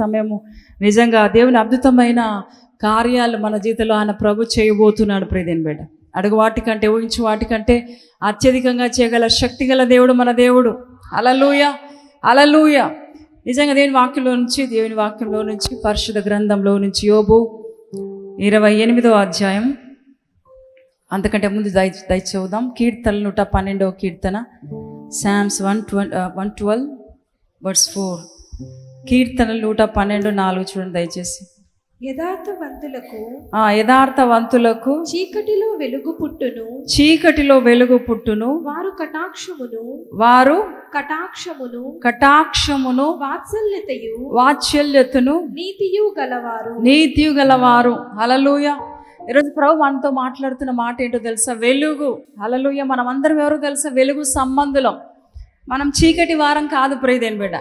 సమయము. నిజంగా దేవుని అద్భుతమైన కార్యాలు మన జీవితంలో ఆయన ప్రభు చేయబోతున్నాడు ప్రియదేని బిడ్డ. అడుగు వాటికంటే ఊహించు వాటికంటే అత్యధికంగా చేయగల శక్తి గల దేవుడు మన దేవుడు. అలలుయ అలలుయ నిజంగా దేవుని వాక్యంలో నుంచి దేవుని వాక్యంలో నుంచి పరిశుద్ధ గ్రంథంలో నుంచి యోబు ఇరవై ఎనిమిదో అధ్యాయం. అంతకంటే ముందు దయ దయ చూద్దాం కీర్తనలు నూట పన్నెండవ కీర్తన. Psalms one twelve one twelve words four. కీర్తనలు నూట పన్నెండు నాలుగు చూడండి దయచేసి. యథార్థవంతులకు ఆ యథార్థవంతులకు చీకటిలో వెలుగు పుట్టును చీకటిలో వెలుగు పుట్టును వారు కటాక్షమును వారు కటాక్షమును కటాక్షమును వాత్సల్యతయు వాత్సల్యతను నీతియు గలవారు. నీతియు గలవారు. హలలుయ ఈరోజు ప్రభు మనతో మాట్లాడుతున్న మాట ఏంటో తెలుసా? వెలుగు. హలలుయ మనం అందరం ఎవరో తెలుసా? వెలుగు సంబంధులం. మనం చీకటి వారం కాదు ప్రియదేని బిడ్డ.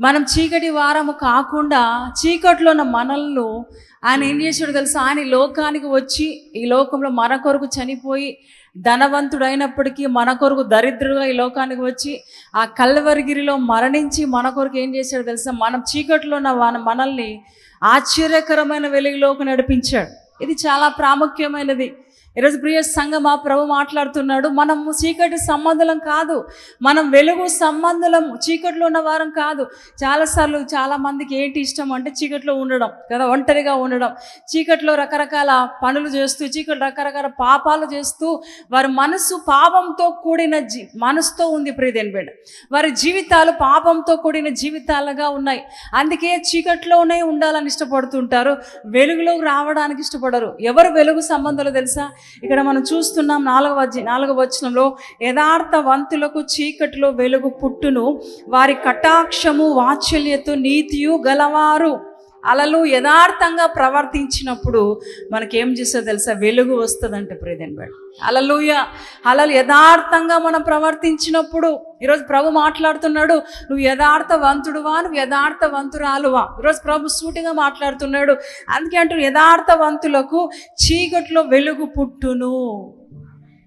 మనం చీకటి వారము కాకుండా చీకట్లో ఉన్న మనల్ని ఆయన ఏం చేశాడు తెలుసా? ఆయన లోకానికి వచ్చి ఈ లోకంలో మన కొరకు చనిపోయి ధనవంతుడైనప్పటికీ మన కొరకు దరిద్రుడుగా ఈ లోకానికి వచ్చి ఆ కల్వరిగిరిలో మరణించి మన కొరకు ఏం చేశాడు తెలుసా? మనం చీకట్లో ఉన్న మనల్ని ఆశ్చర్యకరమైన వెలుగులోకి నడిపించాడు. ఇది చాలా ప్రాముఖ్యమైనది. ఈరోజు ప్రియ సంఘం ఆ ప్రభు మాట్లాడుతున్నాడు. మనము చీకటి సంబంధులం కాదు. మనం వెలుగు సంబంధులం చీకటిలో ఉన్న వారం కాదు. చాలాసార్లు చాలా మందికి ఏంటి ఇష్టం అంటే చీకట్లో ఉండడం కదా ఒంటరిగా ఉండడం. చీకట్లో రకరకాల పనులు చేస్తూ చీకటి రకరకాల పాపాలు చేస్తూ వారి మనసు పాపంతో కూడిన జీ మనసుతో ఉంది ప్రియదేని బిడ్డ వారి జీవితాలు పాపంతో కూడిన జీవితాలుగా ఉన్నాయి. అందుకే చీకట్లోనే ఉండాలని ఇష్టపడుతుంటారు. వెలుగులోకి రావడానికి ఇష్టపడరు. ఎవరు వెలుగు సంబంధాలు తెలుసా? ఇక్కడ మనం చూస్తున్నాం నాలుగవ నాలుగవ వచనంలో యథార్థవంతులకు చీకటిలో వెలుగు పుట్టును వారి కటాక్షము వాత్సల్యత నీతియు గలవారు. అలలు యథార్థంగా ప్రవర్తించినప్పుడు మనకేం చేస్తుందో తెలుసా? వెలుగు వస్తుందంటే ప్రేదన్ బట్ అలలుయ అలలు యథార్థంగా మనం ప్రవర్తించినప్పుడు ఈరోజు ప్రభు మాట్లాడుతున్నాడు నువ్వు యథార్థవంతుడువా? నువ్వు యథార్థవంతురాలువా? ఈరోజు ప్రభు సూటిగా మాట్లాడుతున్నాడు. అందుకే అంటూ యథార్థవంతులకు చీకట్లో వెలుగు పుట్టును.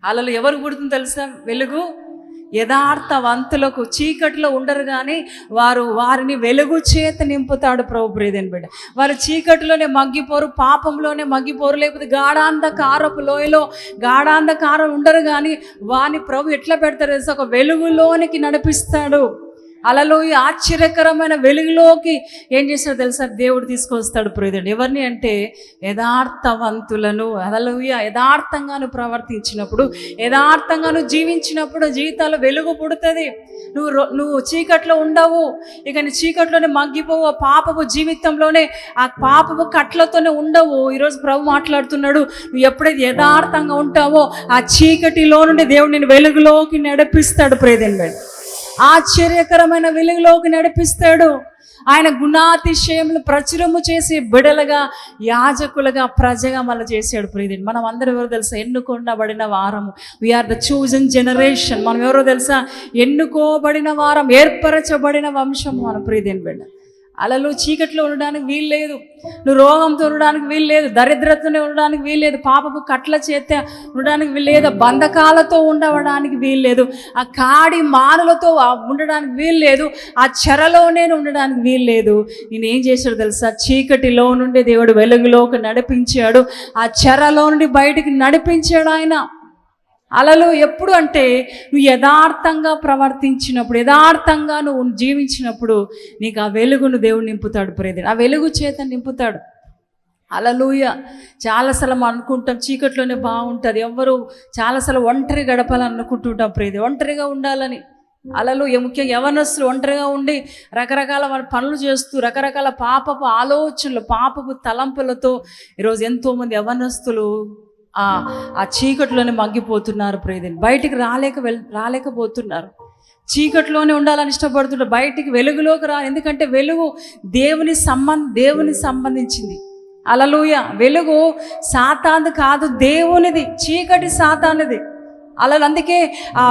అలలు ఎవరు పుడుతుంది తెలుసా? వెలుగు యథార్థవంతులకు చీకటిలో ఉండరు కానీ వారు వారిని వెలుగు చేత నింపుతాడు ప్రభు ప్రియదని బిడ్డ. వారు చీకటిలోనే మగ్గిపోరు పాపంలోనే మగ్గిపోరు లేకపోతే గాఢాంధకారపు లోయలో గాఢాంధకారం ఉండరు కానీ వారిని ప్రభు ఎట్లా పెడతారు ఒక వెలుగులోనికి నడిపిస్తాడు. అలలో ఈ ఆశ్చర్యకరమైన వెలుగులోకి ఏం చేస్తాడు తెలుసా? దేవుడు తీసుకొస్తాడు ప్రియదుడు ఎవరిని అంటే యథార్థవంతులను అలలోయ యథార్థంగాను ప్రవర్తించినప్పుడు యథార్థంగాను జీవించినప్పుడు జీవితాలు వెలుగు పుడుతుంది. నువ్వు నువ్వు చీకట్లో ఉండవు. ఇక నీ చీకట్లోనే మగ్గిపోవు. ఆ పాపపు జీవితంలోనే ఆ పాపపు కట్లతోనే ఉండవు. ఈరోజు ప్రభు మాట్లాడుతున్నాడు నువ్వు ఎప్పుడైతే యథార్థంగా ఉంటావో ఆ చీకటిలో నుండి దేవుడు నేను వెలుగులోకి నడిపిస్తాడు ప్రేదండి ఆశ్చర్యకరమైన వెలుగులోకి నడిపిస్తాడు. ఆయన గుణాతిశయములు ప్రచురము చేసి బిడలుగా యాజకులుగా ప్రజగా మళ్ళీ చేశాడు. ప్రీతిని మనం అందరం ఎవరో తెలుసా? ఎన్నుకొనబడిన వారము వీఆర్ ద చూజన్ జనరేషన్ మనం ఎవరో తెలుసా? ఎన్నుకోబడిన వారం ఏర్పరచబడిన వంశం మన ప్రీతిని బిడ్డ. అలలో చీకట్లో ఉండడానికి వీలు లేదు. నువ్వు రోగంతో ఉండడానికి వీలు లేదు. దరిద్రతనే ఉండడానికి వీలు లేదు. పాపపు కట్ల చేత ఉండడానికి వీలు లేదు. బంధకాలతో ఉండవడానికి వీలు లేదు. ఆ కాడి మానులతో ఉండడానికి వీలు లేదు. ఆ చెరలోనే ఉండడానికి వీలు లేదు. నేను ఏం చేశాడు తెలుసా? చీకటిలో నుండి దేవుడు వెలుగులోకి నడిపించాడు. ఆ చెరలో నుండి బయటికి నడిపించాడు ఆయన. అలలు ఎప్పుడు అంటే నువ్వు యథార్థంగా ప్రవర్తించినప్పుడు యథార్థంగా నువ్వు జీవించినప్పుడు నీకు ఆ వెలుగును దేవుడు నింపుతాడు ప్రేది ఆ వెలుగు చేత నింపుతాడు. అలలుయ చాలాసార్లు మనం అనుకుంటాం చీకట్లోనే బాగుంటుంది. ఎవ్వరు చాలాసార్లు ఒంటరి గడపాలని అనుకుంటుంటాం ప్రేది ఒంటరిగా ఉండాలని. అలలు ముఖ్యంగా యవనస్తులు ఒంటరిగా ఉండి రకరకాల వాళ్ళ పనులు చేస్తూ రకరకాల పాపపు ఆలోచనలు పాపపు తలంపులతో ఈరోజు ఎంతోమంది యవనస్తులు ఆ ఆ చీకట్లోనే మగ్గిపోతున్నారు ప్రేదని బయటికి రాలేక వెళ్ రాలేకపోతున్నారు. చీకట్లోనే ఉండాలని ఇష్టపడుతుంటారు. బయటికి వెలుగులోకి రా ఎందుకంటే వెలుగు దేవుని సంబంధ దేవుని సంబంధించింది. అలలుయ. వెలుగు సాతాంది కాదు దేవునిది చీకటి సాతానిది. అలా అందుకే ఆ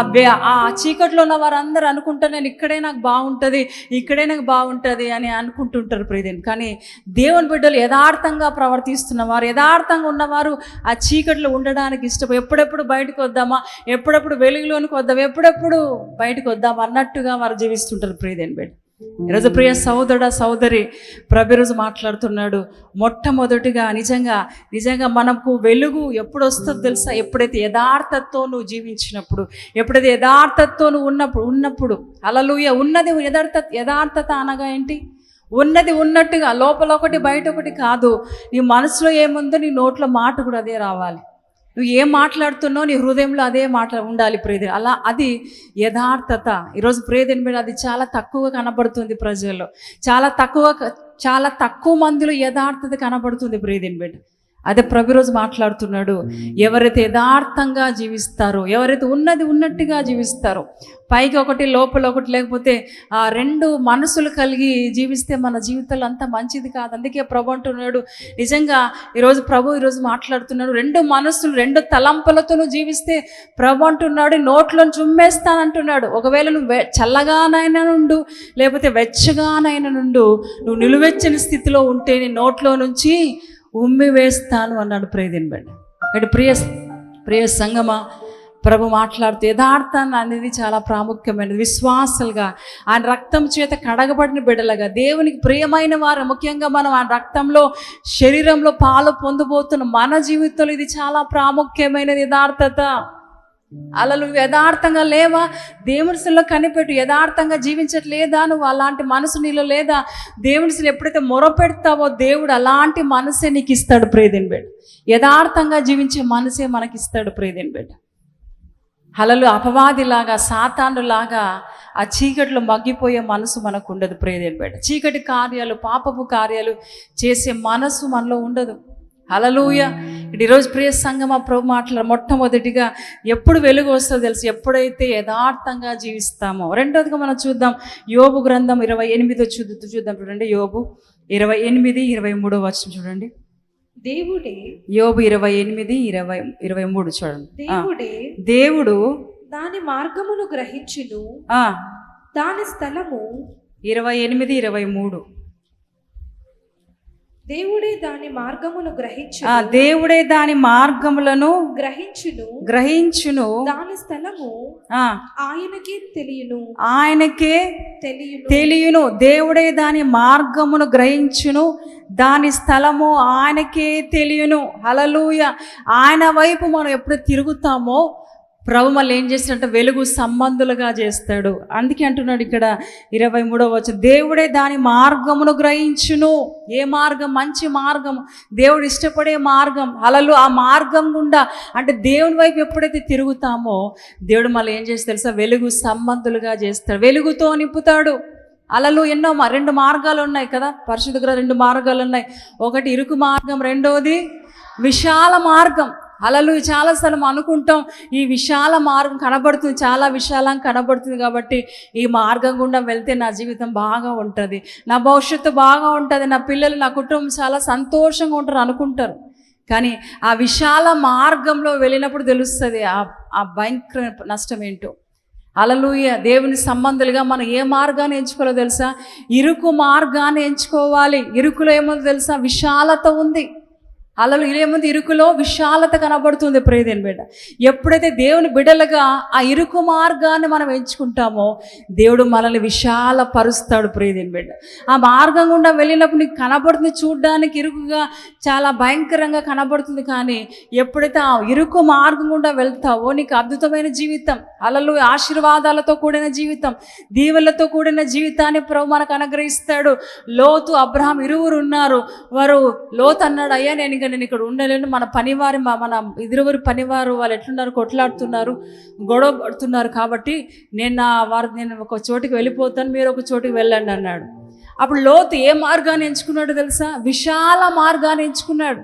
ఆ చీకట్లో ఉన్న వారందరూ అనుకుంటారు నేను ఇక్కడే నాకు బాగుంటుంది ఇక్కడే నాకు బాగుంటుంది అని అనుకుంటుంటారు ప్రియదేని కానీ దేవుని బిడ్డలు యథార్థంగా ప్రవర్తిస్తున్న వారు యథార్థంగా ఉన్నవారు ఆ చీకట్లో ఉండడానికి ఇష్టం ఎప్పుడెప్పుడు బయటకు వద్దామా ఎప్పుడెప్పుడు వెలుగులోనికి వద్దాం ఎప్పుడెప్పుడు బయటకు వద్దాం అన్నట్టుగా వారు జీవిస్తుంటారు ప్రియదేని బిడ్డ. ఈరోజు ప్రియ సోదరుడ సోదరి ప్రభురోజు మాట్లాడుతున్నాడు. మొట్టమొదటిగా నిజంగా నిజంగా మనకు వెలుగు ఎప్పుడు వస్తుందో తెలుసా? ఎప్పుడైతే యథార్థతో నువ్వు జీవించినప్పుడు ఎప్పుడైతే యథార్థతో నువ్వు ఉన్నప్పుడు ఉన్నప్పుడు అలలుయ ఉన్నది యథార్థ యథార్థత అనగా ఏంటి? ఉన్నది ఉన్నట్టుగా లోపల ఒకటి బయట ఒకటి కాదు. నీ మనసులో ఏముందో నీ నోట్లో మాట కూడా అదే రావాలి. నువ్వు ఏం మాట్లాడుతున్నావు నీ హృదయంలో అదే మాట ఉండాలి ప్రేదే అలా అది యథార్థత. ఈరోజు ప్రేదని మీద అది చాలా తక్కువ కనబడుతుంది ప్రజల్లో. చాలా తక్కువ చాలా తక్కువ మందిలో యథార్థత కనబడుతుంది ప్రేదని బిడ్డ అదే ప్రభు రోజు మాట్లాడుతున్నాడు. ఎవరైతే యథార్థంగా జీవిస్తారో ఎవరైతే ఉన్నది ఉన్నట్టుగా జీవిస్తారో పైకి ఒకటి లోపల ఒకటి లేకపోతే ఆ రెండు మనసులు కలిగి జీవిస్తే మన జీవితంలో అంత మంచిది కాదు. అందుకే ప్రభు అంటున్నాడు నిజంగా ఈరోజు ప్రభు ఈరోజు మాట్లాడుతున్నాడు రెండు మనసులు రెండు తలంపులతో జీవిస్తే ప్రభు అంటున్నాడు నోట్లో చుమ్మేస్తానంటున్నాడు. ఒకవేళ నువ్వు వె- చల్లగానైనా నుండు లేకపోతే వెచ్చగానైనా నుండు నువ్వు నిలువెచ్చని స్థితిలో ఉంటే నీ నోట్లో నుంచి ఉమ్మి వేస్తాను అన్నాడు ప్రేదిని బిడ్డ అంటే ప్రియ ప్రియ సంగమా ప్రభు మాట్లాడుతూ యథార్థాన్ని అనేది చాలా ప్రాముఖ్యమైనది. విశ్వాసాలుగా ఆయన రక్తం చేత కడగబడిన బిడ్డలుగా దేవునికి ప్రియమైన వారు ముఖ్యంగా మనం ఆ రక్తంలో శరీరంలో పాలు పొందబోతున్న మన జీవితంలో ఇది చాలా ప్రాముఖ్యమైనది యథార్థత. అలా నువ్వు యథార్థంగా లేవా? దేవునిలో కనిపెట్టు యథార్థంగా జీవించట్లేదా నువ్వు? అలాంటి మనసు నీలో లేదా? దేవునిసులు ఎప్పుడైతే మొరపెడతావో దేవుడు అలాంటి మనసే నీకు ఇస్తాడు ప్రేదిన్ బిడ్డ. యథార్థంగా జీవించే మనసే మనకి ఇస్తాడు ప్రేదిన్ బిడ్డ. అలలు అపవాదిలాగా సాతానులాగా ఆ చీకట్లో మగ్గిపోయే మనసు మనకు ఉండదు ప్రేదేని బిడ్డ. చీకటి కార్యాలు పాపపు కార్యాలు చేసే మనసు మనలో ఉండదు. హలలుయ ఇటు ఈరోజు ప్రియ సంగమ ప్రభు మాటల మొట్టమొదటిగా ఎప్పుడు వెలుగు వస్తుందో తెలుసు. ఎప్పుడైతే యథార్థంగా జీవిస్తామో. రెండోదిగా మనం చూద్దాం. యోబు గ్రంథం ఇరవై ఎనిమిదో చూ చూద్దాం చూడండి. యోబు ఇరవై ఎనిమిది ఇరవై మూడో వచ్చిన చూడండి. దేవుడే యోబు ఇరవై ఎనిమిది ఇరవై ఇరవై మూడు చూడండి. ఆ. దేవుడే దేవుడు దాని మార్గమును గ్రహించును. ఆ. దాని స్థలము ఇరవై ఎనిమిది ఇరవై మూడు. దేవుడే దాని మార్గమును గ్రహించు ఆ దేవుడే దాని మార్గములను గ్రహించును. గ్రహించును. దాని స్థలము ఆ. ఆయనకే తెలియను. ఆయనకే తెలియను. తెలియను. దేవుడే దాని మార్గమును గ్రహించును. దాని స్థలము ఆయనకే తెలియను. హలలుయ ఆయన వైపు మనం ఎప్పుడు తిరుగుతామో ప్రభు మళ్ళీ ఏం చేస్తాడంటే వెలుగు సంబంధులుగా చేస్తాడు. అందుకే అంటున్నాడు ఇక్కడ ఇరవై మూడవ వచ్చి దేవుడే దాని మార్గమును గ్రహించును. ఏ మార్గం? మంచి మార్గం. దేవుడు ఇష్టపడే మార్గం. అలలు ఆ మార్గం గుండా అంటే దేవుని వైపు ఎప్పుడైతే తిరుగుతామో దేవుడు మళ్ళీ ఏం చేస్తే తెలుసా? వెలుగు సంబంధులుగా చేస్తాడు. వెలుగుతో నింపుతాడు. అలలు ఎన్నో మా- రెండు మార్గాలు ఉన్నాయి కదా? పరిశుద్ధ రెండు మార్గాలు ఉన్నాయి. ఒకటి ఇరుకు మార్గం రెండవది విశాల మార్గం. అలలు చాలాసార్లు మనం అనుకుంటాం ఈ విశాల మార్గం కనబడుతుంది చాలా విశాలంగా కనబడుతుంది కాబట్టి ఈ మార్గం గుండా వెళ్తే నా జీవితం బాగా ఉంటుంది నా భవిష్యత్తు బాగా ఉంటుంది నా పిల్లలు నా కుటుంబం చాలా సంతోషంగా ఉంటారు అనుకుంటారు. కానీ ఆ విశాల మార్గంలో వెళ్ళినప్పుడు తెలుస్తుంది ఆ ఆ భయంకర నష్టం ఏంటో. అలలుయ దేవుని సంబంధులుగా మనం ఏ మార్గాన్ని ఎంచుకోవాలో తెలుసా? ఇరుకు మార్గాన్ని ఎంచుకోవాలి. ఇరుకులో ఏమో తెలుసా? విశాలత ఉంది. అలలు ఏముంది ఇరుకులో విశాలత కనబడుతుంది. ప్రేదేని బిడ్డ. ఎప్పుడైతే దేవుని బిడలుగా ఆ ఇరుకు మార్గాన్ని మనం ఎంచుకుంటామో దేవుడు మనల్ని విశాల పరుస్తాడు ప్రేదేని బిడ్డ. ఆ మార్గం గుండా వెళ్ళినప్పుడు నీకు కనబడుతుంది. చూడ్డానికి ఇరుకుగా చాలా భయంకరంగా కనబడుతుంది. కానీ ఎప్పుడైతే ఆ ఇరుకు మార్గం గుండా వెళ్తావో నీకు అద్భుతమైన జీవితం అలలు ఆశీర్వాదాలతో కూడిన జీవితం దీవెలతో కూడిన జీవితాన్ని ప్రభు మనకు అనుగ్రహిస్తాడు. లోతు అబ్రహాం ఇరువురు ఉన్నారు. వారు లోతు అన్నాడు అయ్యా నేను ఇంకా నేను ఇక్కడ ఉండలేను. మన పనివారి మా- మన ఇరువురు పనివారు వాళ్ళు ఎట్లున్నారు? కొట్లాడుతున్నారు గొడవ పడుతున్నారు కాబట్టి నేను నా వారు నేను ఒక చోటికి వెళ్ళిపోతాను మీరు ఒక చోటికి వెళ్ళండి అన్నాడు. అప్పుడు లోతు ఏ మార్గాన్ని ఎంచుకున్నాడు తెలుసా? విశాల మార్గాన్ని ఎంచుకున్నాడు.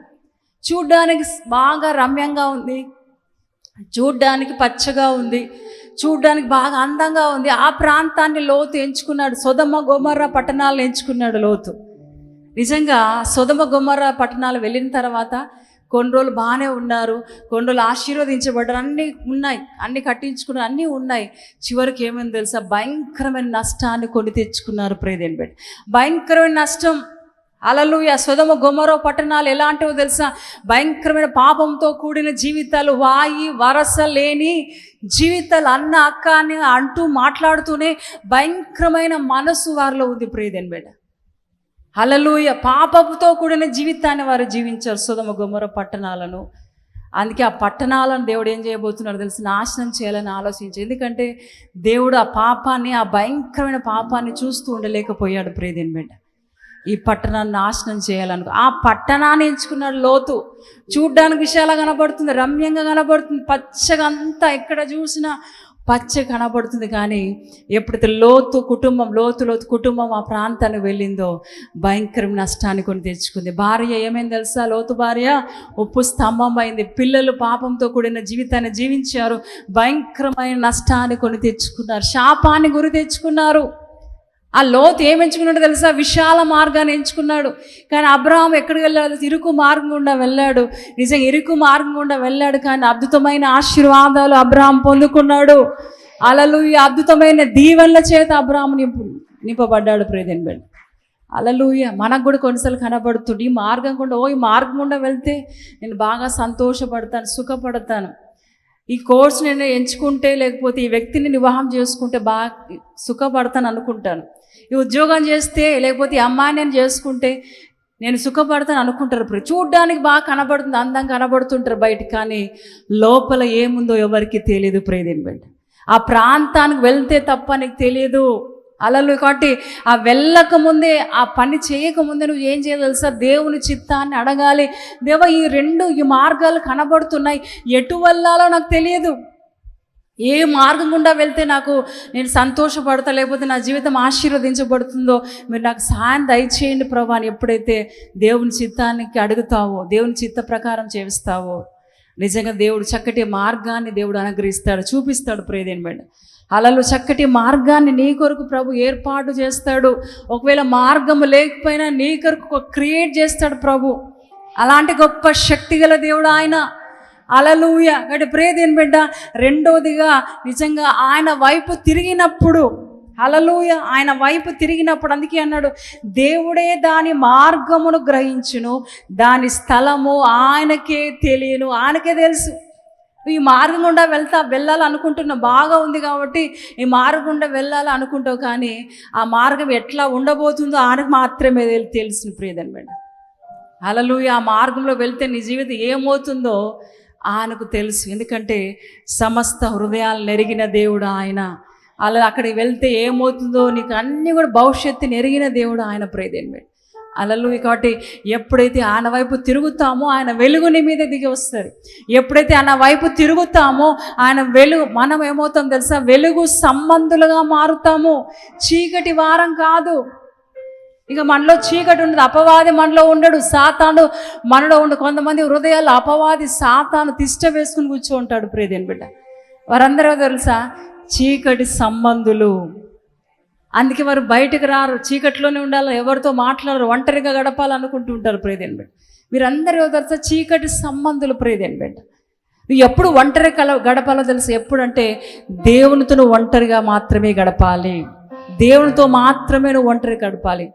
చూడ్డానికి బాగా రమ్యంగా ఉంది. చూడ్డానికి పచ్చగా ఉంది. చూడ్డానికి బాగా అందంగా ఉంది. ఆ ప్రాంతాన్ని లోతు ఎంచుకున్నాడు. సొదమ గోమర్ర పట్టణాలను ఎంచుకున్నాడు లోతు. నిజంగా సుధమ గుమ్మర పట్టణాలు వెళ్ళిన తర్వాత కొన్ని రోజులు బాగానే ఉన్నారు. కొన్ని రోజులు ఆశీర్వదించబడ్డారు. అన్నీ ఉన్నాయి. అన్నీ కట్టించుకున్నారు. అన్నీ ఉన్నాయి. చివరికి ఏమైంది తెలుసా? భయంకరమైన నష్టాన్ని కొని తెచ్చుకున్నారు ప్రేదేని పెట్టి భయంకరమైన నష్టం. అలలుయ సుధమ గుమ్మరో పట్టణాలు ఎలాంటివో తెలుసా? భయంకరమైన పాపంతో కూడిన జీవితాలు వాయి వరస లేని జీవితాలు అన్న అక్క అని అంటూ మాట్లాడుతూనే భయంకరమైన మనసు వారిలో ఉంది ప్రియదేని బిడ్డ. హలలుయ పాపపుతో కూడిన జీవితాన్ని వారు జీవించారు సుధమ గుమ్మర పట్టణాలను. అందుకే ఆ పట్టణాలను దేవుడు ఏం చేయబోతున్నాడు తెలిసి. నాశనం చేయాలని ఆలోచించి. ఎందుకంటే దేవుడు ఆ పాపాన్ని ఆ భయంకరమైన పాపాన్ని చూస్తూ ఉండలేకపోయాడు ప్రియదేని బిడ్డ. ఈ పట్టణాన్ని నాశనం చేయాలను. ఆ పట్టణాన్ని ఎంచుకున్నాడు లోతు. చూడ్డానికి విషయాలా కనబడుతుంది రమ్యంగా కనబడుతుంది. పచ్చగా అంతా ఎక్కడ చూసినా పచ్చ కనబడుతుంది కానీ ఎప్పుడైతే లోతు కుటుంబం లోతు లోతు కుటుంబం ఆ ప్రాంతానికి వెళ్ళిందో భయంకరమైన నష్టాన్ని కొని తెచ్చుకుంది. భార్య ఏమైంది తెలుసా? లోతు భార్య ఉప్పు స్తంభం అయింది. పిల్లలు పాపంతో కూడిన జీవితాన్ని జీవించారు. భయంకరమైన నష్టాన్ని కొని తెచ్చుకున్నారు. శాపాన్ని గురి తెచ్చుకున్నారు. ఆ లోతు ఏం ఎంచుకున్నాడో తెలుసా? విశాల మార్గాన్ని ఎంచుకున్నాడు. కానీ అబ్రహాం ఎక్కడికి వెళ్ళాడు? ఇరుకు మార్గం గుండా వెళ్ళాడు. నిజంగా ఇరుకు మార్గం గుండా వెళ్ళాడు. కానీ అద్భుతమైన ఆశీర్వాదాలు అబ్రహాం పొందుకున్నాడు. అలలు ఈ అద్భుతమైన దీవెనల చేత అబ్రహాం నింపు నింపబడ్డాడు ప్రేదన్ బెడ్ అలలుయ మనకు కూడా కొన్నిసార్లు కనబడుతుంది. ఈ మార్గం గుండా ఓ ఈ మార్గం గుండా వెళ్తే నేను బాగా సంతోషపడతాను సుఖపడతాను. ఈ కోర్స్ నేను ఎంచుకుంటే లేకపోతే ఈ వ్యక్తిని వివాహం చేసుకుంటే బాగా సుఖపడతాను అనుకుంటాను. ఈ ఉద్యోగం చేస్తే లేకపోతే ఈ అమ్మాయిని నేను చేసుకుంటే నేను సుఖపడతాను అనుకుంటారు. ఇప్పుడు చూడ్డానికి బాగా కనబడుతుంది అందం కనబడుతుంటారు బయట కానీ లోపల ఏముందో ఎవరికి తెలియదు ప్రేదేని బిడ్డ ఆ ప్రాంతానికి వెళ్తే తప్ప నీకు తెలియదు అలలు కాబట్టి ఆ వెళ్ళక ముందే ఆ పని చేయకముందే నువ్వు ఏం చేయాలి దేవుని చిత్తాన్ని అడగాలి. దేవ ఈ రెండు ఈ మార్గాలు కనబడుతున్నాయి. ఎటు వెళ్ళాలో నాకు తెలియదు. ఏ మార్గం గుండా వెళ్తే నాకు నేను సంతోషపడతా లేకపోతే నా జీవితం ఆశీర్వదించబడుతుందో? మీరు నాకు సాయం దయచేయండి ప్రభా అని ఎప్పుడైతే దేవుని చిత్తానికి అడుగుతావో దేవుని చిత్త ప్రకారం చేస్తావో నిజంగా దేవుడు చక్కటి మార్గాన్ని దేవుడు అనుగ్రహిస్తాడు చూపిస్తాడు ప్రేదేని అలలు చక్కటి మార్గాన్ని నీ కొరకు ప్రభు ఏర్పాటు చేస్తాడు. ఒకవేళ మార్గము లేకపోయినా నీ కొరకు క్రియేట్ చేస్తాడు ప్రభు. అలాంటి గొప్ప శక్తి గల దేవుడు ఆయన. అలలుయ గడి ప్రేదేని బిడ్డ? రెండోదిగా నిజంగా ఆయన వైపు తిరిగినప్పుడు. అలలుయ ఆయన వైపు తిరిగినప్పుడు అందుకే అన్నాడు దేవుడే దాని మార్గమును గ్రహించును. దాని స్థలము ఆయనకే తెలియను. ఆయనకే తెలుసు. ఈ మార్గం గుండా వెళ్తా వెళ్ళాలనుకుంటున్నా బాగా ఉంది కాబట్టి ఈ మార్గం గుండా వెళ్ళాలి అనుకుంటావు కానీ ఆ మార్గం ఎట్లా ఉండబోతుందో ఆయనకు మాత్రమే తెలిసిన ప్రియదని మేడం అలలు ఆ మార్గంలో వెళ్తే నీ జీవితం ఏమవుతుందో ఆయనకు తెలుసు. ఎందుకంటే సమస్త హృదయాలు నెరిగిన దేవుడు ఆయన. అలా అక్కడికి వెళ్తే ఏమవుతుందో నీకు అన్నీ కూడా భవిష్యత్తు నెరిగిన దేవుడు ఆయన ప్రియదేని మేడం అలలు కాబట్టి ఎప్పుడైతే ఆయన వైపు తిరుగుతామో ఆయన వెలుగు నీ మీద దిగి వస్తుంది ఎప్పుడైతే ఆయన వైపు తిరుగుతామో ఆయన వెలుగు మనం ఏమవుతాం తెలుసా? వెలుగు సంబంధులుగా మారుతాము. చీకటి వారం కాదు. ఇక మనలో చీకటి ఉండదు అపవాది మనలో ఉండడు. సాతాను మనలో ఉండు. కొంతమంది హృదయాలు అపవాది సాతాను తిష్ట వేసుకుని కూర్చో ఉంటాడు ప్రియదేని బిడ్డ. వారందరూ తెలుసా? చీకటి సంబంధులు. అందుకే వారు బయటకు రారు చీకట్లోనే ఉండాలి ఎవరితో మాట్లాడరు ఒంటరిగా గడపాలనుకుంటూ ఉంటారు ప్రేదేని బిడ్డ. వీరందరూ తెలుసా చీకటి సంబంధులు ప్రేదేని బిడ్డ. నువ్వు ఎప్పుడు ఒంటరి కల గడపాలో తెలుసు ఎప్పుడంటే దేవునితో నువ్వు ఒంటరిగా మాత్రమే గడపాలి. దేవునితో మాత్రమే నువ్వు ఒంటరి గడపాలి.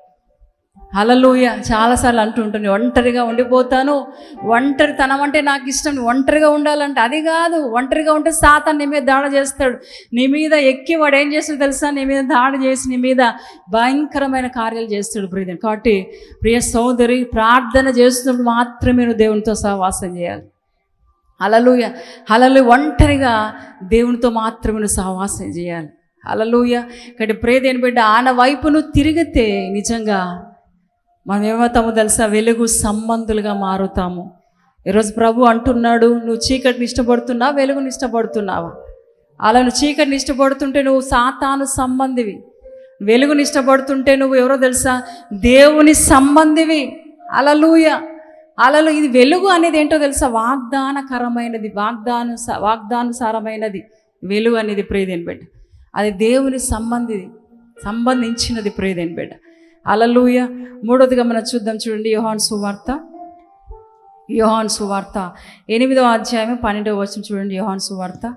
హలలుయ చాలాసార్లు అంటుంటుంది ఒంటరిగా ఉండిపోతాను. ఒంటరితనం అంటే నాకు ఇష్టం. ఒంటరిగా ఉండాలంటే అది కాదు. ఒంటరిగా ఉంటే సాతాన్ నీ మీద దాడి చేస్తాడు. నీ మీద ఎక్కి వాడు ఏం చేస్తాడు తెలుసా? నీ మీద దాడి చేసి నీ మీద భయంకరమైన కార్యాలు చేస్తాడు ప్రియని కాబట్టి ప్రియ సోదరి ప్రార్థన చేస్తున్నప్పుడు మాత్రమే నువ్వు దేవునితో సహవాసం చేయాలి. అలలుయ అలలు ఒంటరిగా దేవునితో మాత్రమే నువ్వు సహవాసం చేయాలి. హలలుయ ఇక్కడ ప్రేదేని బిడ్డ ఆన వైపు నువ్వు తిరిగితే నిజంగా మనం ఏమవుతామో తెలుసా? వెలుగు సంబంధులుగా మారుతాము. ఈరోజు ప్రభు అంటున్నాడు నువ్వు చీకటిని ఇష్టపడుతున్నావు? వెలుగుని ఇష్టపడుతున్నావా? అలా నువ్వు చీకటిని ఇష్టపడుతుంటే నువ్వు సాతాను సంబంధివి. వెలుగుని ఇష్టపడుతుంటే నువ్వు ఎవరో తెలుసా? దేవుని సంబంధివి. అలలుయ. అలలు ఇది వెలుగు అనేది ఏంటో తెలుసా? వాగ్దానకరమైనది వాగ్దాను వాగ్దానుసారమైనది. వెలుగు అనేది ప్రేదేని బిడ్డ. అది దేవుని సంబంధి సంబంధించినది ప్రేదేని బిడ్డ. అలలుయ మూడోదిగా మనం చూద్దాం చూడండి యోహాన్ సువార్త. యోహాన్ సువార్త. ఎనిమిదవ అధ్యాయం పన్నెండవ వచ్చిన చూడండి యోహాన్ సువార్త.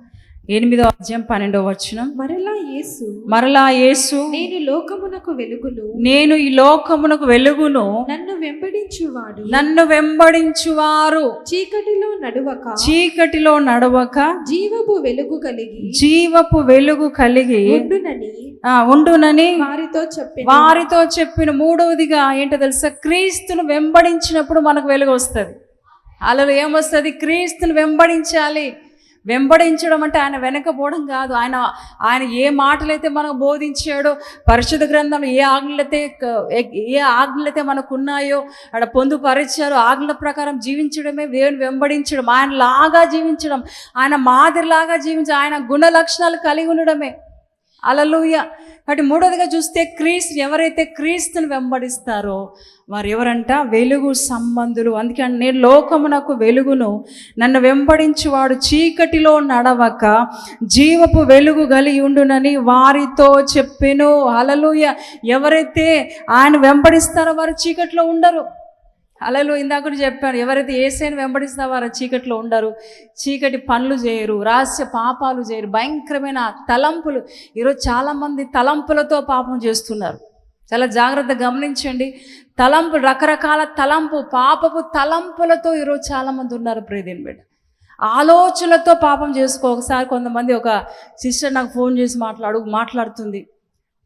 ఎనిమిదో అధ్యాయం పన్నెండవ వచనం. మరలా యేసు మరలా యేసు నేను లోకమునకు వెలుగును. నేను ఈ లోకమునకు వెలుగును. నన్ను వెంబడించువాడు. నన్ను వెంబడించువారు. చీకటిలో నడువక. చీకటిలో నడవక. జీవపు వెలుగు కలిగి. జీవపు వెలుగు కలిగి ఉండునని. ఆ, ఉండునని వారితో చెప్పి వారితో చెప్పిన మూడవదిగా ఏంటో తెలుసా? క్రీస్తును వెంబడించినప్పుడు మనకు వెలుగు వస్తుంది. అలలో ఏమొస్తుంది? క్రీస్తును వెంబడించాలి. వెంబడించడం అంటే ఆయన వెనకపోవడం కాదు. ఆయన ఆయన ఏ మాటలైతే మనకు బోధించాడో పరిశుద్ధ గ్రంథంలో ఏ ఆజ్ఞలైతే ఏ ఆజ్ఞలైతే మనకు ఉన్నాయో ఆడ పొందుపరిచారో ఆజ్ఞల ప్రకారం జీవించడమే దేవుని వెంబడించడం. ఆయన లాగా జీవించడం ఆయన మాదిరిలాగా జీవించడం ఆయన గుణ లక్షణాలు కలిగి ఉండడమే. అలలుయ కాబట్టి మూడోదిగా చూస్తే క్రీస్తు ఎవరైతే క్రీస్తుని వెంబడిస్తారో వారు ఎవరంట వెలుగు సంబంధులు. అందుకే నేను లోకమునకు వెలుగును. నన్ను వెంబడించువాడు చీకటిలో నడవక జీవపు వెలుగు కలిగి ఉండునని వారితో చెప్పెను. అలలుయ ఎవరైతే ఆయన వెంబడిస్తారో వారు చీకటిలో ఉండరు. అలలు ఇందాక కూడా చెప్పాను ఎవరైతే ఏసైని వెంబడిస్తున్న వారు చీకట్లో ఉండరు చీకటి పనులు చేయరు రహస్య పాపాలు చేయరు భయంకరమైన తలంపులు. ఈరోజు చాలామంది తలంపులతో పాపం చేస్తున్నారు. చాలా జాగ్రత్త గమనించండి. తలంపు రకరకాల తలంపు పాపపు తలంపులతో ఈరోజు చాలామంది ఉన్నారు ప్రేదేని బిడ్డ. ఆలోచనలతో పాపం చేసుకో ఒకసారి కొంతమంది ఒక సిస్టర్ నాకు ఫోన్ చేసి మాట్లాడు మాట్లాడుతుంది.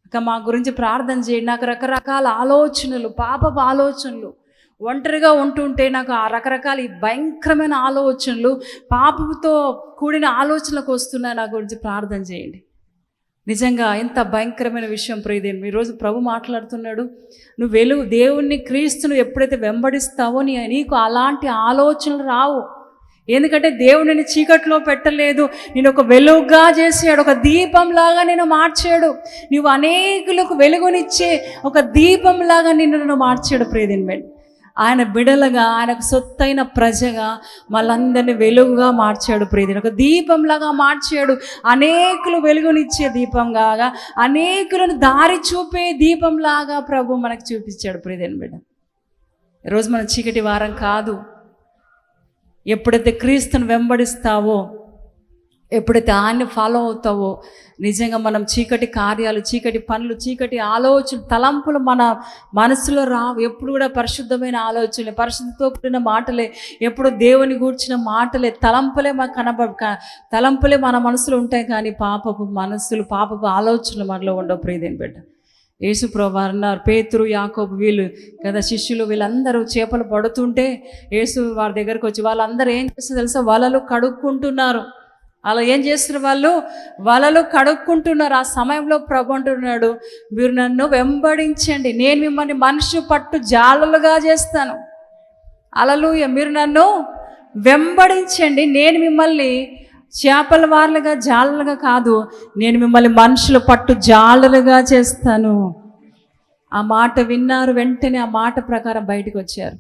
ఇక మా గురించి ప్రార్థన చేయండి. నాకు రకరకాల ఆలోచనలు పాపపు ఆలోచనలు. ఒంటరిగా ఉంటుంటే నాకు ఆ రకరకాల ఈ భయంకరమైన ఆలోచనలు పాపంతో కూడిన ఆలోచనలకు వస్తున్నాయి నా గురించి ప్రార్థన చేయండి. నిజంగా ఎంత భయంకరమైన విషయం ప్రియదేని ఈరోజు ప్రభు మాట్లాడుతున్నాడు నువ్వు వెలుగు దేవుణ్ణి క్రీస్తును ఎప్పుడైతే వెంబడిస్తావో నీ నీకు అలాంటి ఆలోచనలు రావు. ఎందుకంటే దేవుడిని చీకట్లో పెట్టలేదు. నేను ఒక వెలుగుగా చేసాడు ఒక దీపంలాగా నేను మార్చాడు. నువ్వు అనేకులకు వెలుగునిచ్చే ఒక దీపంలాగా నిన్ను నన్ను మార్చాడు ప్రియదేని బెడ్ ఆయన బిడలుగా ఆయనకు సొత్తైన ప్రజగా మళ్ళందరినీ వెలుగుగా మార్చాడు ప్రీతిని. ఒక దీపంలాగా మార్చాడు. అనేకులు వెలుగునిచ్చే దీపంగా అనేకులను దారి చూపే దీపంలాగా ప్రభు మనకు చూపించాడు ప్రీతిని బిడ్డ. ఈరోజు మన చీకటి వారం కాదు. ఎప్పుడైతే క్రీస్తుని వెంబడిస్తావో ఎప్పుడైతే ఆయన్ని ఫాలో అవుతావో? నిజంగా మనం చీకటి కార్యాలు చీకటి పనులు చీకటి ఆలోచన తలంపులు మన మనసులో రావు. ఎప్పుడు కూడా పరిశుద్ధమైన ఆలోచనలే పరిశుద్ధతో కూడిన మాటలే ఎప్పుడు దేవుని గూర్చిన మాటలే తలంపులే మాకు కనబ తలంపులే మన మనసులో ఉంటాయి కానీ పాపపు మనసులు పాపపు ఆలోచనలు మనలో ఉండవు. ప్రియదేని బిడ్డ యేసు అన్నారు. పేతురు యాకోబు వీళ్ళు కదా శిష్యులు వీళ్ళందరూ చేపలు పడుతుంటే యేసు వారి దగ్గరకు వచ్చి వాళ్ళందరూ ఏం చేస్తే తెలుసా? వలలు కడుక్కుంటున్నారు. అలా ఏం చేస్తున్నారు వాళ్ళు? వలలు కడుక్కుంటున్నారు. ఆ సమయంలో ప్రభు అంటున్నాడు మీరు నన్ను వెంబడించండి. నేను మిమ్మల్ని మనిషి పట్టు జాలలుగా చేస్తాను. అలలుయ మీరు నన్ను వెంబడించండి. నేను మిమ్మల్ని చేపల వార్లుగా జాలలుగా కాదు నేను మిమ్మల్ని మనుషులు పట్టు జాలలుగా చేస్తాను. ఆ మాట విన్నారు. వెంటనే ఆ మాట ప్రకారం బయటకు వచ్చారు.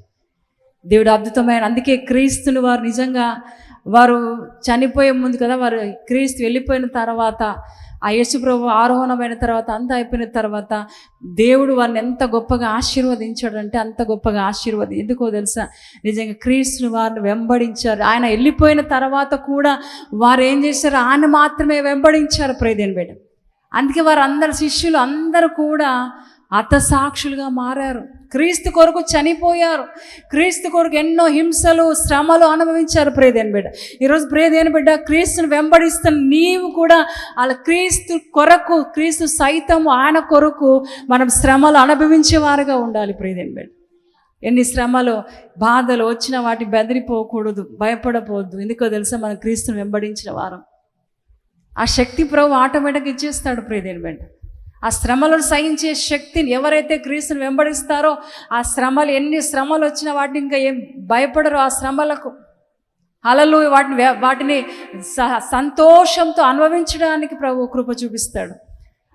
దేవుడు అద్భుతమైన అందుకే క్రీస్తుని వారు నిజంగా వారు చనిపోయే ముందు కదా వారు క్రీస్తు వెళ్ళిపోయిన తర్వాత ఆ యేసుప్రభు ఆరోహణమైన తర్వాత అంత అయిపోయిన తర్వాత దేవుడు వారిని ఎంత గొప్పగా ఆశీర్వదించాడంటే అంత గొప్పగా ఆశీర్వది. ఎందుకో తెలుసా? నిజంగా క్రీస్తుని వారిని వెంబడించారు. ఆయన వెళ్ళిపోయిన తర్వాత కూడా వారు ఏం చేశారు? ఆయన మాత్రమే వెంబడించారు ప్రేదేని బిడ్డ. అందుకే వారు అందరు శిష్యులు అందరూ కూడా అత సాక్షులుగా మారారు. క్రీస్తు కొరకు చనిపోయారు. క్రీస్తు కొరకు ఎన్నో హింసలు శ్రమలు అనుభవించారు ప్రేదేని బిడ్డ. ఈరోజు ప్రేదేని బిడ్డ క్రీస్తుని వెంబడిస్తున్న నీవు కూడా అలా క్రీస్తు కొరకు క్రీస్తు సైతం ఆయన కొరకు మనం శ్రమలు అనుభవించేవారుగా ఉండాలి ప్రేదేని బిడ్డ. ఎన్ని శ్రమలు బాధలు వచ్చిన వాటి బెదిరిపోకూడదు భయపడపోవద్దు. ఎందుకో తెలుసా? మనం క్రీస్తుని వెంబడించిన వారం. ఆ శక్తి ప్రభు ఆటోమేటిక్గా ఇచ్చేస్తాడు ప్రియదేని బిడ్డ. ఆ శ్రమలను సహించే శక్తిని ఎవరైతే క్రీస్తుని వెంబడిస్తారో ఆ శ్రమలు ఎన్ని శ్రమలు వచ్చినా వాటిని ఇంకా ఏం భయపడరు. ఆ శ్రమలకు అలలు వాటిని వాటిని సంతోషంతో అనుభవించడానికి ప్రభు కృప చూపిస్తాడు.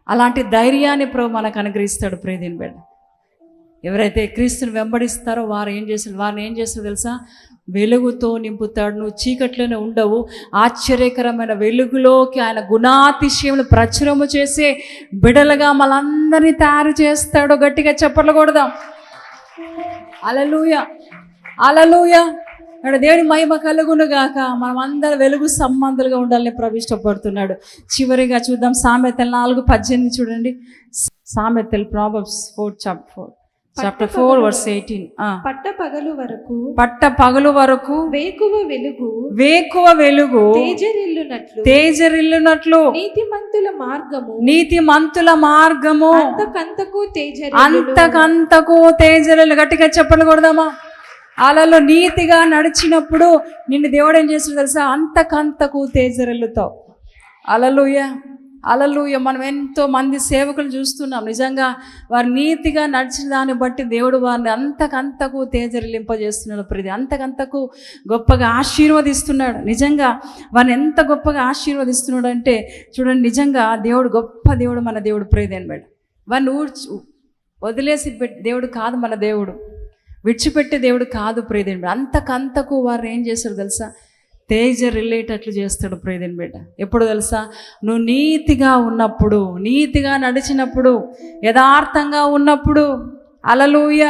అలాంటి ధైర్యాన్ని ప్రభు మనకు అనుగ్రహిస్తాడు ప్రియదేని బిడ్డ. ఎవరైతే క్రీస్తుని వెంబడిస్తారో వారు ఏం చేస్తారు? వారిని ఏం చేస్తారు తెలుసా? వెలుగుతో నింపుతాడు. నువ్వు చీకట్లోనే ఉండవు. ఆశ్చర్యకరమైన వెలుగులోకి ఆయన గుణాతిశయములు ప్రచురము చేసే బిడలుగా మనందరినీ తయారు చేస్తాడు. గట్టిగా చెప్పలు కొడదాం. అలలుయ. అలలుయ. అక్కడ దేవుని మహిమ కలుగును గాక. మనం అందరం వెలుగు సంబంధాలుగా ఉండాలని ప్రవిష్టపడుతున్నాడు చివరిగా చూద్దాం. సామెతలు నాలుగు పద్దెనిమిది చూడండి. సామెతలు Proverbs four chap four. Chapter four verse eighteen పట్ట పగలు వరకు పట్ట పగలు వరకు వేకువ వెలుగు వేకువ వెలుగు తేజరిల్లునట్లు తేజరిల్లునట్లు నీతిమంతుల మార్గము నీతి మంతుల మార్గము అంతకంతకు తేజరి అంతకంతకు తేజరిల్లు. గట్టిగా చెప్పలు కొడదామా? అలలో నీతిగా నడిచినప్పుడు నిన్ను దేవుడు ఏం చేస్తాడు తెలుసా? అంతకంతకు తేజరిల్లుతావు. అలలుయ అలలుయ మనం ఎంతో మంది సేవకులు చూస్తున్నాం. నిజంగా వారు నీతిగా నడిచిన దాన్ని బట్టి దేవుడు వారిని అంతకంతకు తేజరిలింపజేస్తున్నాడు ప్రతి అంతకంతకు గొప్పగా ఆశీర్వదిస్తున్నాడు. నిజంగా వారిని ఎంత గొప్పగా ఆశీర్వదిస్తున్నాడు అంటే చూడండి నిజంగా దేవుడు గొప్ప దేవుడు మన దేవుడు ప్రేదేని మేడం వారిని ఊడ్చు వదిలేసి పెట్టి దేవుడు కాదు మన దేవుడు. విడిచిపెట్టే దేవుడు కాదు ప్రేదేని అంతకంతకు వారు ఏం చేశారు తెలుసా? తేజ రిలేటట్లు చేస్తాడు ప్రేదేని బిడ్డ. ఎప్పుడు తెలుసా? నువ్వు నీతిగా ఉన్నప్పుడు నీతిగా నడిచినప్పుడు యథార్థంగా ఉన్నప్పుడు అలలుయ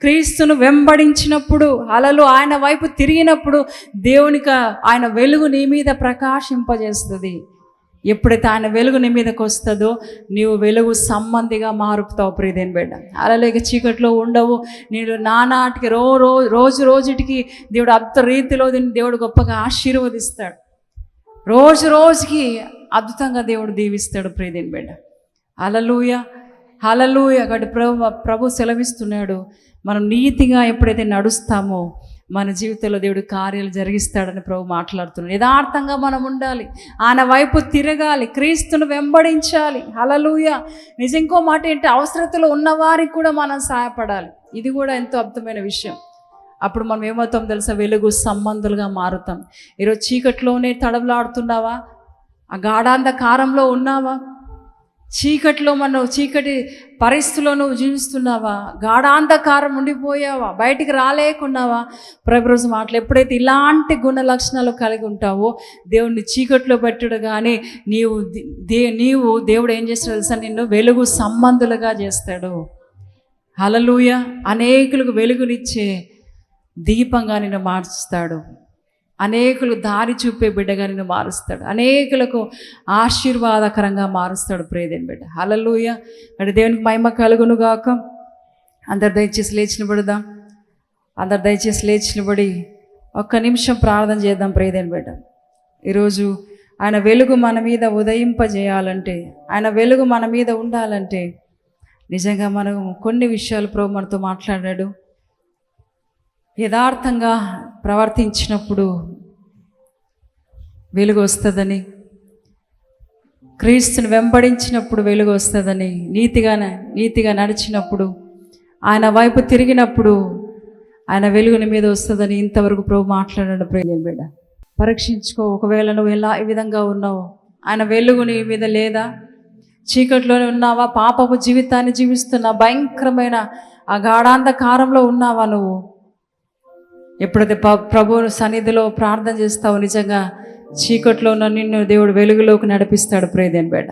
క్రీస్తును వెంబడించినప్పుడు అలలు ఆయన వైపు తిరిగినప్పుడు దేవునికి ఆయన వెలుగు నీ మీద ప్రకాశింపజేస్తుంది. ఎప్పుడైతే ఆయన వెలుగు నీ మీదకి వస్తుందో నీవు వెలుగు సంబంధిగా మారుపుతావు ప్రియదేని బిడ్డ. అలలేక చీకట్లో ఉండవు. నేను నానాటికి రో రో రోజు రోజుటికి దేవుడు అద్భుత రీతిలో దీన్ని దేవుడు గొప్పగా ఆశీర్వదిస్తాడు. రోజు రోజుకి అద్భుతంగా దేవుడు దీవిస్తాడు ప్రియదేని బిడ్డ. అలలుయ అలలూయ. అక్కడ ప్రభు ప్రభు సెలవిస్తున్నాడు. మనం నీతిగా ఎప్పుడైతే నడుస్తామో మన జీవితంలో దేవుడు కార్యాలు జరిగిస్తాడని ప్రభు మాట్లాడుతున్నాడు. యథార్థంగా మనం ఉండాలి. ఆయన వైపు తిరగాలి. క్రీస్తును వెంబడించాలి. హలలుయ నిజం ఇంకో మాట ఏంటి? అవసరతలో ఉన్నవారికి కూడా మనం సహాయపడాలి. ఇది కూడా ఎంతో అద్భుతమైన విషయం. అప్పుడు మనం ఏమవుతాం తెలుసా? వెలుగు సంబంధులుగా మారుతాం. ఈరోజు చీకట్లోనే తడవలాడుతున్నావా? ఆ గాఢాంధకారంలో ఉన్నావా? చీకట్లో మనం చీకటి పరిస్థితుల్లో నువ్వు జీవిస్తున్నావా? గాఢాంధకారం ఉండిపోయావా? బయటికి రాలేకున్నావా? ప్రభురోజు మాటలు ఎప్పుడైతే ఇలాంటి గుణ లక్షణాలు కలిగి ఉంటావో దేవుడిని చీకట్లో పెట్టడు కానీ నీవు దే నీవు దేవుడు ఏం చేస్తాడు తెలుసా? నిన్ను వెలుగు సంబంధులుగా చేస్తాడు. హలలుయ అనేకులకు వెలుగునిచ్చే దీపంగా నిన్ను మార్చుతాడు. అనేకులు దారి చూపే బిడ్డగా నిన్ను మారుస్తాడు. అనేకులకు ఆశీర్వాదకరంగా మారుస్తాడు ప్రేదేని బిడ్డ. హలలుయ అంటే దేవునికి మహిమ కలుగును గాక అందరు దయచేసి లేచిన నిబడదాం అందరు దయచేసి లేచిన పడి ఒక్క నిమిషం ప్రార్థన చేద్దాం ప్రేదేని బిడ్డ. ఈరోజు ఆయన వెలుగు మన మీద ఉదయింపజేయాలంటే ఆయన వెలుగు మన మీద ఉండాలంటే నిజంగా మనం కొన్ని విషయాలు ప్రభు మనతో మాట్లాడాడు. యథార్థంగా ప్రవర్తించినప్పుడు వెలుగు వస్తుందని క్రీస్తుని వెంబడించినప్పుడు వెలుగు వస్తుందని నీతిగా నీతిగా నడిచినప్పుడు ఆయన వైపు తిరిగినప్పుడు ఆయన వెలుగుని మీద వస్తుందని ఇంతవరకు ప్రభు మాట్లాడాడు. ప్రేమ బిడ్డ పరీక్షించుకో. ఒకవేళ నువ్వు ఎలా ఈ విధంగా ఉన్నావు ఆయన వెలుగు నీ మీద లేదా? చీకట్లోనే ఉన్నావా? పాపపు జీవితాన్ని జీవిస్తున్నా భయంకరమైన ఆ గాఢాంధకారంలో ఉన్నావా నువ్వు? ఎప్పుడైతే ప- ప్రభు సన్నిధిలో ప్రార్థన చేస్తావు నిజంగా చీకట్లో ఉన్న నిన్ను దేవుడు వెలుగులోకి నడిపిస్తాడు ప్రేదేని బిడ్డ.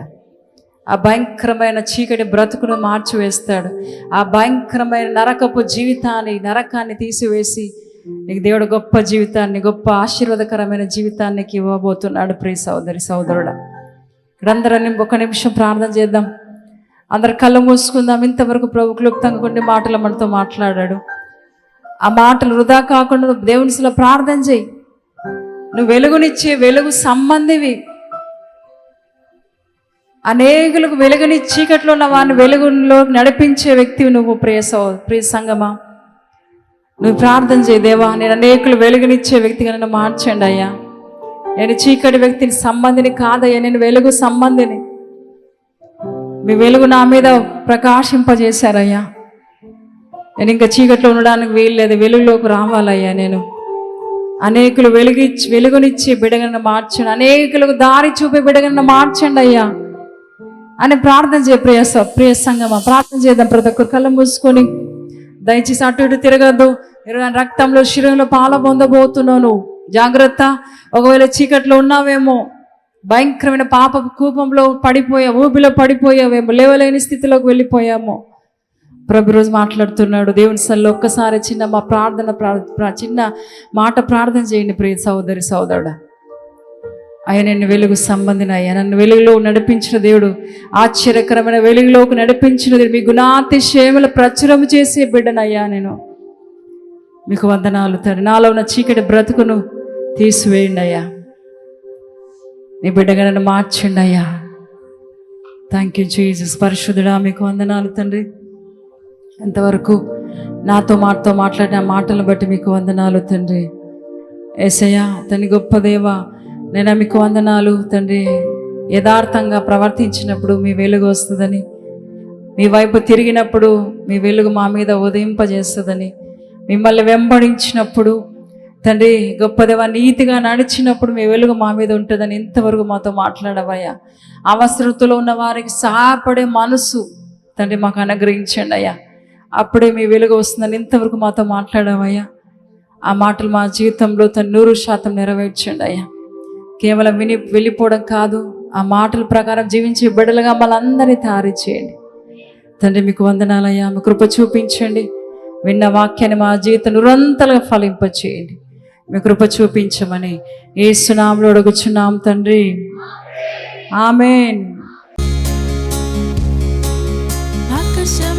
ఆ భయంకరమైన చీకటి బ్రతుకును మార్చివేస్తాడు. ఆ భయంకరమైన నరకపు జీవితాన్ని నరకాన్ని తీసివేసి నీకు దేవుడు గొప్ప జీవితాన్ని గొప్ప ఆశీర్వాదకరమైన జీవితాన్ని ఇవ్వబోతున్నాడు ప్రియ సోదరి సోదరుడు ఇక్కడందరం ఒక నిమిషం ప్రార్థన చేద్దాం. అందరు కళ్ళు మూసుకుందాం. ఇంతవరకు ప్రభు క్లుప్తంగా కొన్ని మాటలు మనతో మాట్లాడాడు. ఆ మాటలు వృధా కాకుండా నువ్వు దేవునిలో ప్రార్థన చేయి. నువ్వు వెలుగునిచ్చే వెలుగు సంబంధివి. అనేకులకు వెలుగుని చీకట్లో ఉన్న వారిని వెలుగులో నడిపించే వ్యక్తివి నువ్వు ప్రియ సౌ ప్రియ సంగమా. నువ్వు ప్రార్థన చేయి దేవా నేను అనేకులు వెలుగునిచ్చే వ్యక్తిగా నన్ను మార్చండి అయ్యా. నేను చీకటి వ్యక్తిని సంబంధిని కాదయ్యా నేను వెలుగు సంబంధిని. మీ వెలుగు నా మీద ప్రకాశింపజేశారయ్యా. నేను ఇంకా చీకట్లో ఉండడానికి వీల్లేదు వెలుగులోకి రావాలయ్యా నేను. అనేకులు వెలుగిచ్చి వెలుగునిచ్చి బిడగన మార్చండి. అనేకులకు దారి చూపే బిడగలను మార్చండి అయ్యా. అని ప్రార్థన చేయ ప్రియ ప్రియ సంగమా ప్రార్థన చేద్దాం ప్రతి ఒక్కరు కళ్ళు మూసుకొని. దయచేసి అటు ఇటు తిరగద్దు. ఇరవై రక్తంలో శిరంలో పాల పొందబోతున్నాను. జాగ్రత్త. ఒకవేళ చీకట్లో ఉన్నావేమో భయంకరమైన పాప కూపంలో పడిపోయా ఊబిలో పడిపోయావేమో లేవలేని స్థితిలోకి వెళ్ళిపోయామో. ప్రభు రోజు మాట్లాడుతున్నాడు. దేవుని సల్లో ఒక్కసారి చిన్న మా ప్రార్థన ప్రా- చిన్న మాట ప్రార్థన చేయండి ప్రియ సహోదరి సోదరుడు ఆయన నన్ను వెలుగు సంబంధిన అయ్యా. నన్ను వెలుగులో నడిపించిన దేవుడు ఆశ్చర్యకరమైన వెలుగులోకి నడిపించిన దేవుడు మీ గుణాతిశయముల ప్రచురము చేసే బిడ్డనయ్యా నేను. మీకు వందనాలు తండ్రి. నాలో ఉన్న చీకటి బ్రతుకును తీసివేయండి అయ్యా. నీ బిడ్డగా నన్ను మార్చండి అయ్యా. థ్యాంక్ యూ జీజస్ పరిశుద్ధుడా మీకు వందనాలు తండ్రి. ఎంతవరకు నాతో మాటతో మాట్లాడిన మాటలను బట్టి మీకు వందనాలు తండ్రి. ఏసయ్యా తండ్రి గొప్ప దేవ నేను మీకు వందనాలు తండ్రి. యథార్థంగా ప్రవర్తించినప్పుడు మీ వెలుగు వస్తుందని మీ వైపు తిరిగినప్పుడు మీ వెలుగు మా మీద ఉదయింపజేస్తుందని మిమ్మల్ని వెంబడించినప్పుడు తండ్రి గొప్పదేవ నీతిగా నడిచినప్పుడు మీ వెలుగు మా మీద ఉంటుందని ఇంతవరకు మాతో మాట్లాడవయ్యా. అవసరతలో ఉన్న వారికి సహాయపడే మనసు తండ్రి మాకు అనుగ్రహించండి అయ్యా. అప్పుడే మీ వెలుగు వస్తుందని ఇంతవరకు మాతో మాట్లాడావయ్యా. ఆ మాటలు మా జీవితంలో తను నూరు శాతం నెరవేర్చండి అయ్యా. కేవలం విని వెళ్ళిపోవడం కాదు ఆ మాటల ప్రకారం జీవించే బిడ్డలుగా మనందరినీ తయారు చేయండి. తండ్రి మీకు వందనాలయ్యా. మీ కృప చూపించండి. విన్న వాక్యాన్ని మా జీవితం నిరంతరంగా ఫలింపచేయండి. మీ కృప చూపించమని ఏ సునాములు అడుగుచున్నాం తండ్రి. ఆమెన్. ఆకాశం